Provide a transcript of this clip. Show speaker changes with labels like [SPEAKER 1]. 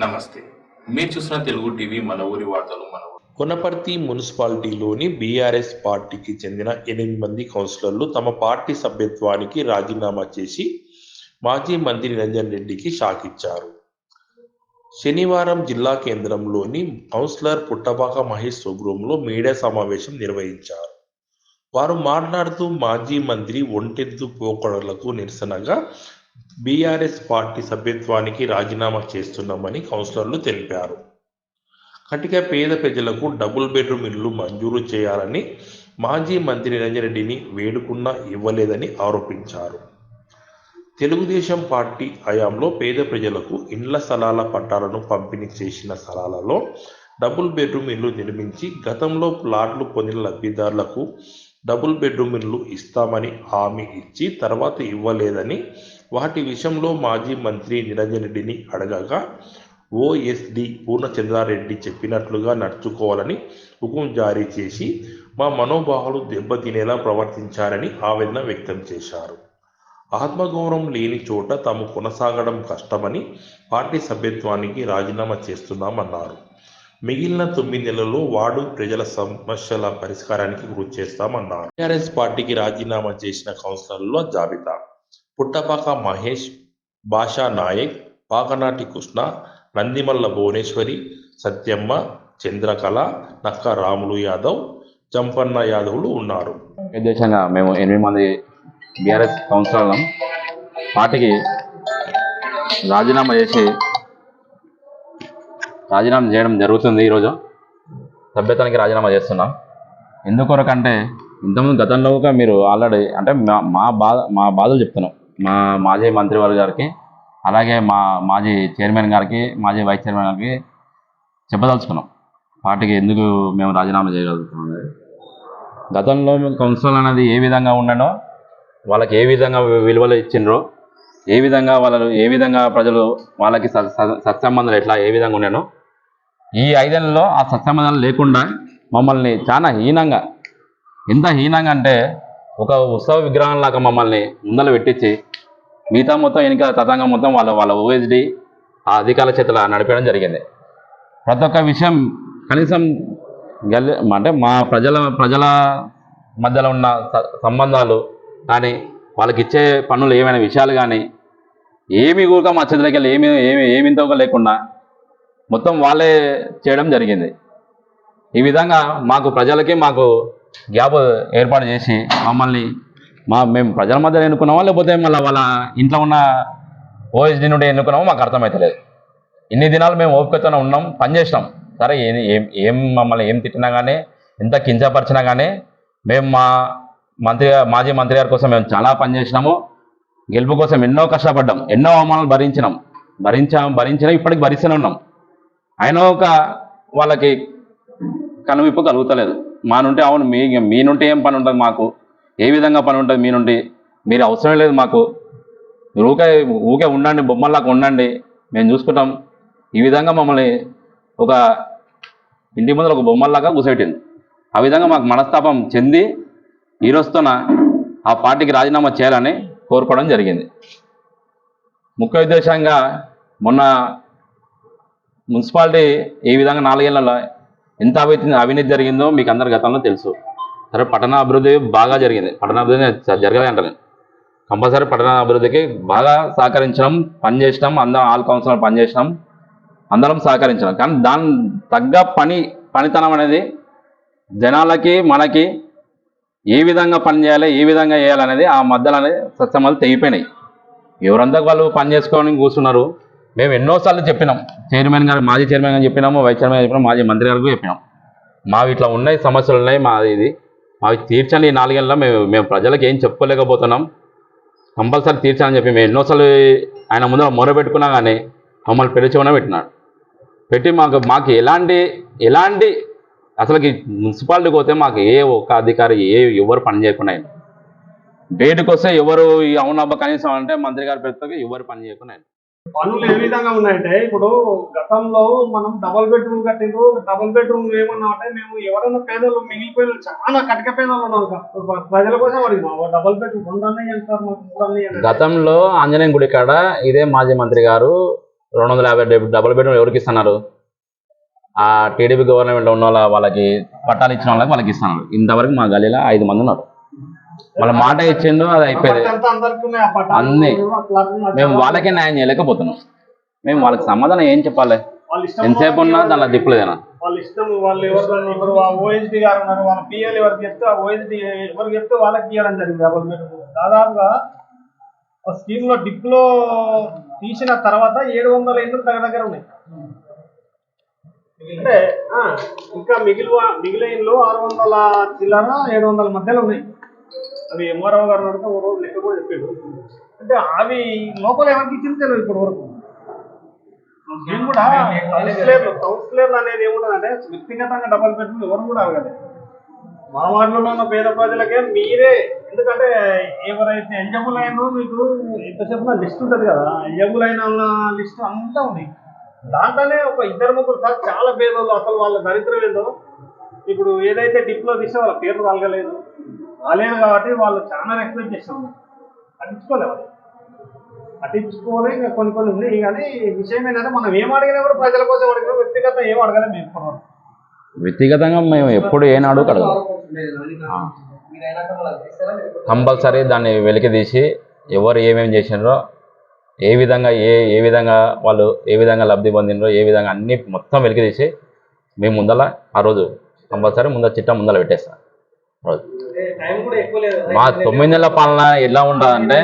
[SPEAKER 1] నమస్తే. మీరు చూసిన తెలుగు టీవీ మన ఊరి వార్తలు మన
[SPEAKER 2] కొనపర్తి మున్సిపాలిటీలోని బీఆర్ఎస్ పార్టీకి చెందిన ఎనిమిది మంది కౌన్సిలర్లు తమ పార్టీ సభ్యత్వానికి రాజీనామా చేసి మాజీ మంత్రి నిరంజన్ రెడ్డికి షాక్ ఇచ్చారు. శనివారం జిల్లా కేంద్రంలోని కౌన్సిలర్ పుట్టపాక మహేష్ స్వగృహంలో మీడియా సమావేశం నిర్వహించారు. వారు మాట్లాడుతూ మాజీ మంత్రి ఒంటెద్దు పోకడలకు నిరసనగా బీఆర్ఎస్ పార్టీ సభ్యత్వానికి రాజీనామా చేస్తున్నామని కౌన్సిలర్లు తెలిపారు. కటిక పేద ప్రజలకు డబుల్ బెడ్రూమ్ ఇల్లు మంజూరు చేయాలని మాజీ మంత్రి నిరంజన్ రెడ్డిని వేడుకున్నా ఇవ్వలేదని ఆరోపించారు. తెలుగుదేశం పార్టీ హయాంలో పేద ప్రజలకు ఇండ్ల స్థలాల పట్టాలను పంపిణీ చేసిన స్థలాలలో డబుల్ బెడ్రూమ్ ఇల్లు నిర్మించి గతంలో ప్లాట్లు పొందిన లబ్ధిదారులకు డబుల్ బెడ్రూమ్ ఇల్లు ఇస్తామని హామీ ఇచ్చి తర్వాత ఇవ్వలేదని వాటి విషయంలో మాజీ మంత్రి నిరంజన్ రెడ్డిని అడగగా ఓఎస్డి పూర్ణచంద్రారెడ్డి చెప్పినట్లుగా నడుచుకోవాలని హుకుం జారీ చేసి మా మనోభావాలు దెబ్బతినేలా ప్రవర్తించారని ఆవేదన వ్యక్తం చేశారు. ఆత్మగౌరవం లేని చోట తాము కొనసాగడం కష్టమని పార్టీ సభ్యత్వానికి రాజీనామా చేస్తున్నామన్నారు. మిగిలిన తొమ్మిది నెలల్లో వార్డు ప్రజల సమస్యల పరిష్కారానికి కృషి చేస్తామన్నారు. టీఆర్ఎస్ పార్టీకి రాజీనామా చేసిన కౌన్సిలర్ల జాబితా పుట్టపాక మహేష్ భాషా నాయక్ పాకనాటి కృష్ణ నందిమల్ల భువనేశ్వరి సత్యమ్మ చంద్రకళ నక్క రాములు యాదవ్ చంపన్న యాదవ్లు ఉన్నారు.
[SPEAKER 3] ఉద్దేశంగా మేము ఎనిమిది మంది బీఆర్ఎస్ కౌన్సిలర్లం పార్టీకి రాజీనామా చేసి రాజీనామా చేయడం జరుగుతుంది ఈరోజు. సభ్యత్వానికి రాజీనామా చేస్తున్నాం. ఎందుకొరకంటే ఇంతకుముందు గతంలో కూడా మీరు ఆల్రెడీ అంటే మా మా బాధ మా బాధలు చెప్తున్నాం. మా మాజీ మంత్రి గారికి అలాగే మా మాజీ చైర్మన్ గారికి మాజీ వైస్ చైర్మన్ గారికి చెప్పదలుచుకున్నాం. పార్టీకి ఎందుకు మేము రాజీనామా చేయగలుగుతున్నాం గతంలో కౌన్సిల్ అనేది ఏ విధంగా ఉండనో వాళ్ళకి ఏ విధంగా విలువలు ఇచ్చిండ్రో ఏ విధంగా వాళ్ళు ఏ విధంగా ప్రజలు వాళ్ళకి స- సత్సంబంధాలు ఎట్లా ఏ విధంగా ఉండనో ఈ ఐదేళ్ళలో ఆ సత్సంబంధాలు లేకుండా మమ్మల్ని చాలా హీనంగా ఎంత హీనంగా అంటే ఒక ఉత్సవ విగ్రహం లాగా మమ్మల్ని ముందర పెట్టించి మిగతా మొత్తం వెనుక తతంగం మొత్తం వాళ్ళ వాళ్ళ ఓఎస్డి ఆ అధికారుల చేతుల నడిపేయడం జరిగింది. ప్రతి ఒక్క విషయం కనీసం గెలి అంటే మా ప్రజల ప్రజల మధ్యలో ఉన్న స- సంబంధాలు కానీ వాళ్ళకి ఇచ్చే పనులు ఏమైనా విషయాలు కానీ ఏమి కూడా మా చేతులకి వెళ్ళి ఏమి ఏమి ఏమింతగా లేకుండా మొత్తం వాళ్ళే చేయడం జరిగింది. ఈ విధంగా మాకు ప్రజలకి మాకు గ్యాప్ ఏర్పాటు చేసి మమ్మల్ని మా మేము ప్రజల మధ్య ఎన్నుకున్నామా లేకపోతే మళ్ళీ వాళ్ళ ఇంట్లో ఉన్న ఓఎస్డి నుండి ఎన్నుకున్నామో మాకు అర్థమవుతలేదు ఇన్ని దినాలు మేము ఓపికతోనే ఉన్నాం పనిచేసినాం సరే ఏం ఏం ఏం మమ్మల్ని ఏం తిట్టినా కానీ ఎంత కించపరిచినా కానీ మేము మా మంత్రి మాజీ మంత్రి గారి కోసం మేము చాలా పనిచేసినాము గెలుపు కోసం ఎన్నో కష్టపడ్డాం ఎన్నో అవమానాలు భరించినాం. భరించాం భరించినా ఇప్పటికి భరిస్తూనే ఉన్నాం. అయినా ఒక వాళ్ళకి కనువిప్పు కలుగుతలేదు. మా నుండి అవును మీ మీ నుండి ఏం పని ఉంటుంది మాకు. ఏ విధంగా పని ఉంటుంది మీ నుండి? మీరు అవసరం లేదు మాకు. మీరు ఊకే ఊకే ఉండండి బొమ్మల్లాగా ఉండండి. మేము చూసుకుంటాం. ఈ విధంగా మమ్మల్ని ఒక ఇంటి ముందర ఒక బొమ్మల్లాగా కూసెట్టింది ఆ విధంగా మాకు మనస్తాపం చెంది ఈ ఆ పార్టీకి రాజీనామా చేయాలని కోరుకోవడం జరిగింది. ముఖ్య ఉద్దేశంగా మొన్న మున్సిపాలిటీ ఏ విధంగా నాలుగేళ్ళలో ఎంత అవినీతి అవినీతి జరిగిందో మీకు అందరి గతంలో తెలుసు. సరే పట్టణ అభివృద్ధి బాగా జరిగింది. పట్టణాభివృద్ధి జరగలే అంటారు కంపల్సరీ పట్టణ అభివృద్ధికి బాగా సహకరించడం పనిచేసినాం అందరం ఆల్ కౌన్సిలర్ పనిచేసినాం అందరం సహకరించడం కానీ దాని తగ్గ పని పనితనం అనేది జనాలకి మనకి ఏ విధంగా పని చేయాలి ఏ విధంగా చేయాలనేది ఆ మధ్యలో అనేది సత్సమాలు తెగిపోయినాయి. ఎవరంతా వాళ్ళు పని చేసుకొని కూర్చున్నారు. మేము ఎన్నోసార్లు చెప్పినాం. చైర్మన్ గారు మాజీ చైర్మన్ గారు చెప్పినాము వైస్ చైర్మన్ చెప్పినాం మాజీ మంత్రి గారికి చెప్పినాం. మావి ఇట్లా ఉన్నాయి సమస్యలు ఉన్నాయి మాది ఇది. మావి తీర్చండి ఈ నాలుగేళ్ళలో మేము మేము ప్రజలకు ఏం చెప్పుకోలేకపోతున్నాం. కంపల్సరీ తీర్చాలని చెప్పి మేము ఎన్నోసార్లు ఆయన ముందర మొర పెట్టుకున్నా కానీ మమ్మల్ని పెళ్ళి పెట్టినాడు. పెట్టి మాకు మాకు ఎలాంటి ఎలాంటి అసలుకి మున్సిపాలిటీకి పోతే మాకు ఏ ఒక్క అధికారి ఏ ఎవరు పని చేయకుండా ఆయన. బయటకు వస్తే ఎవరు అవునబ్బా కనీసం అంటే మంత్రి గారి పెద్దకి ఎవరు పని చేయకుండా
[SPEAKER 4] పనులు ఏ విధంగా ఉన్నాయంటే ఇప్పుడు గతంలో మనం డబల్ బెడ్రూమ్ కట్టిండ్రు డబల్ బెడ్రూమ్ ఏమన్నా అంటే మేము ఎవరైనా పేదలు మిగిలిపోయిన చాలా కటిక పేదలు ఉన్నారు ప్రజల కోసం అడిగినాం డబల్ బెడ్రూమ్ రెండు అన్నీ అంటారు మాకు మూడు
[SPEAKER 3] గతంలో ఆంజనేయ గుడి కాడ ఇదే మాజీ మంత్రి గారు రెండు వందల యాభై డబల్ బెడ్రూమ్ ఎవరికి ఇస్తున్నారు? ఆ టీడీపీ గవర్నమెంట్ ఉన్న వాళ్ళ వాళ్ళకి పట్టాలు ఇచ్చిన వాళ్ళకి వాళ్ళకి ఇస్తున్నారు. ఇంతవరకు మా గలీలో ఐదు మంది ఉన్నారు. వాళ్ళ మాట ఇచ్చిండు అది అయిపోయింది. అన్ని. మేము వాళ్ళకే న్యాయం చేయలేకపోతున్నాం. మేము వాళ్ళకి సమాధానం ఏం చెప్పాలి?
[SPEAKER 4] వాళ్ళ ఇష్టం
[SPEAKER 3] ఎంతసేపు ఉన్నా దానిలో దిప్పులేదేనా
[SPEAKER 4] వాళ్ళ ఇష్టం వాళ్ళు ఎవరు ఇప్పుడు ఆ ఓఎస్డి గారు ఉన్నారు వాళ్ళ పిఎల్ ఎవరికి చెప్తే ఆ ఓఎస్డి ఎవరికి చెప్తే వాళ్ళకి ఇవ్వడం జరిగింది. డబుల్ బెడ్రూమ్ దాదాపుగా ఆ స్కీమ్లో డిప్లో తీసిన తర్వాత ఏడు వందల ఇండ్లు దగ్గర దగ్గర ఉన్నాయి. అంటే ఇంకా మిగిలి మిగిలిన ఆరు వందల చిల్లర ఏడు వందల మధ్యలో ఉన్నాయి. అవి ఎంఆర్ఓ గారు అడిగితే ఓ రోజు లెక్క కూడా చెప్పాడు అంటే అవి లోపల ఎవరికి ఇచ్చింది తెలియదు ఇప్పటి వరకు. మేము కూడా కౌన్సిలర్లు కౌన్సిలర్లు అనేది ఏముంటుందంటే వ్యక్తిగతంగా డబల్ బెడ్రూమ్ ఎవరు కూడా అడగలేదు మా వార్డులో ఉన్న పేద ప్రజలకే మీరే ఎందుకంటే ఎవరైతే ఎలిజిబుల్ అయినో మీకు ఎంతసేపు లిస్ట్ ఉంటుంది కదా ఎలిజిబుల్ అయిన లిస్ట్ అంతా ఉంది. దాంట్లోనే ఒక ఇద్దరు ముగ్గురు సార్ చాలా పేదోళ్ళు అసలు వాళ్ళ దరిద్రం ఏందో. ఇప్పుడు ఏదైతే డిప్లో తీస్తే వాళ్ళ పేర్లు కలగలేదు. రాలేదు కాబట్టి వాళ్ళు చాలా ఎక్స్పెక్ట్ చేస్తాం పట్టించుకోలేదు వాళ్ళు. పట్టించుకోలే ఇంకా కొన్ని కొన్ని ఉన్నాయి కానీ విషయం ఏంటంటే మనం ఏం అడిగినా కూడా ప్రజల కోసం అడిగినా వ్యక్తిగత ఏం అడగలేదు మేము ఇప్పటివరకు
[SPEAKER 3] వ్యక్తిగతంగా మేము ఎప్పుడు ఏనాడు అడగలేము కంపల్సరీ దాన్ని వెలికి తీసి ఎవరు ఏమేమి చేసినారో ఏ విధంగా ఏ ఏ విధంగా వాళ్ళు ఏ విధంగా లబ్ధి పొందినరో ఏ విధంగా అన్నీ మొత్తం వెలికి తీసి మేము ముందల ఆ రోజు కంపల్సరీ ముందర చిట్ట ముందర పెట్టేస్తాం. మా తొమ్మిది నెలల పాలన ఎలా ఉంటుందంటే